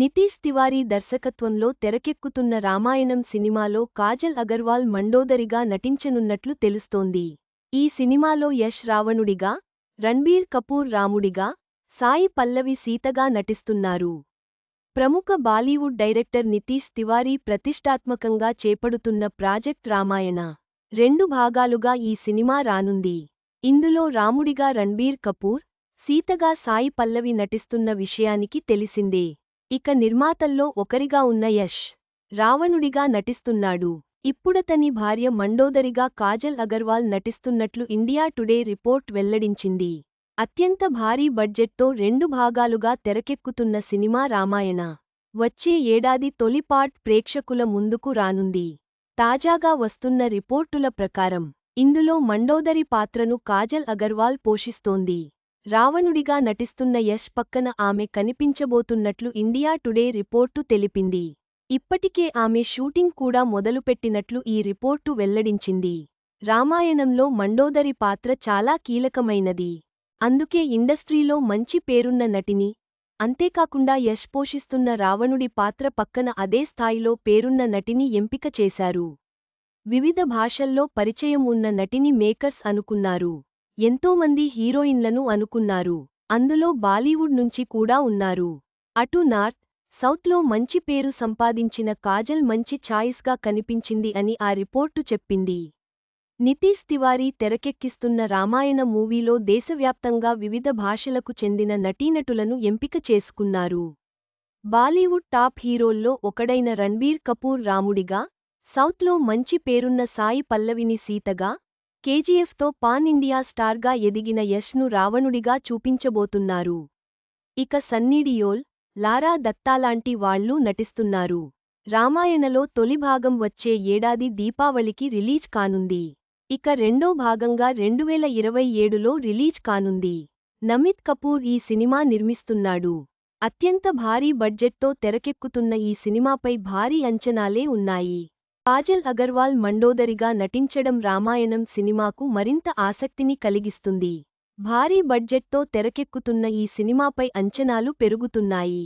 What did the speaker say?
నితీష్ తివారీ దర్శకత్వంలో తెరకెక్కుతున్న రామాయణం సినిమాలో కాజల్ అగర్వాల్ మండోదరిగా నటించనున్నట్లు తెలుస్తోంది. ఈ సినిమాలో యష్ రావణుడిగా రణ్బీర్ కపూర్ రాముడిగా సాయి పల్లవి సీతగా నటిస్తున్నారు. ప్రముఖ బాలీవుడ్ డైరెక్టర్ నితీష్ తివారీ ప్రతిష్టాత్మకంగా చేపడుతున్న ప్రాజెక్ట్ రామాయణ. రెండు భాగాలుగా ఈ సినిమా రానుంది. ఇందులో రాముడిగా రణ్బీర్ కపూర్ సీతగా సాయి పల్లవి నటిస్తున్న విషయానికి తెలిసిందే. ఇక నిర్మాతల్లో ఒకరిగా ఉన్న యష్ రావణుడిగా నటిస్తున్నాడు. ఇప్పుడతని భార్య మండోదరిగా కాజల్ అగర్వాల్ నటిస్తున్నట్లు ఇండియా టుడే రిపోర్ట్ వెల్లడించింది. అత్యంత భారీ బడ్జెట్తో రెండు భాగాలుగా తెరకెక్కుతున్న సినిమా రామాయణ. వచ్చే ఏడాది తొలి పార్ట్ ప్రేక్షకుల ముందుకు రానుంది. తాజాగా వస్తున్న రిపోర్టుల ప్రకారం ఇందులో మండోదరి పాత్రను కాజల్ అగర్వాల్ పోషిస్తోంది. రావణుడిగా నటిస్తున్న యష్ పక్కన ఆమె కనిపించబోతున్నట్లు ఇండియా టుడే రిపోర్టు తెలిపింది. ఇప్పటికే ఆమె షూటింగ్ కూడా మొదలుపెట్టినట్లు ఈ రిపోర్టు వెల్లడించింది. రామాయణంలో మండోదరి పాత్ర చాలా కీలకమైనది. అందుకే ఇండస్ట్రీలో మంచి పేరున్న నటిని అంతేకాకుండా యష్ పోషిస్తున్న రావణుడి పాత్ర పక్కన అదే స్థాయిలో పేరున్న నటిని ఎంపిక చేశారు. వివిధ భాషల్లో పరిచయం ఉన్న నటిని మేకర్స్ అనుకున్నారు. ఎంతోమంది హీరోయిన్లను అనుకున్నారు. అందులో బాలీవుడ్ నుంచి కూడా ఉన్నారు. అటు నార్త్ సౌత్లో మంచి పేరు సంపాదించిన కాజల్ మంచి ఛాయిస్గా కనిపించింది అని ఆ రిపోర్టు చెప్పింది. నితీష్ తివారీ తెరకెక్కిస్తున్న రామాయణ మూవీలో దేశవ్యాప్తంగా వివిధ భాషలకు చెందిన నటీనటులను ఎంపిక చేసుకున్నారు. బాలీవుడ్ టాప్ హీరోల్లో ఒకడైన రణ్బీర్ కపూర్ రాముడిగా సౌత్లో మంచి పేరున్న సాయి పల్లవిని సీతగా కేజీఎఫ్తో పాన్ ఇండియా స్టార్గా ఎదిగిన యష్ను రావణుడిగా చూపించబోతున్నారు. ఇక సన్నీడియోల్ లారా దత్తాలాంటి వాళ్ళూ నటిస్తున్నారు. రామాయణలో తొలి భాగం వచ్చే ఏడాది దీపావళికి రిలీజ్ కానుంది. ఇక రెండో భాగంగా రెండువేల ఇరవై ఏడులో రిలీజ్ కానుంది. నమిత్ కపూర్ ఈ సినిమా నిర్మిస్తున్నాడు. అత్యంత భారీ బడ్జెట్తో తెరకెక్కుతున్న ఈ సినిమాపై భారీ అంచనాలే ఉన్నాయి. కాజల్ అగర్వాల్ మండోదరిగా నటించడం రామాయణం సినిమాకు మరింత ఆసక్తిని కలిగిస్తుంది. భారీ బడ్జెట్తో తెరకెక్కుతున్న ఈ సినిమాపై అంచనాలు పెరుగుతున్నాయి.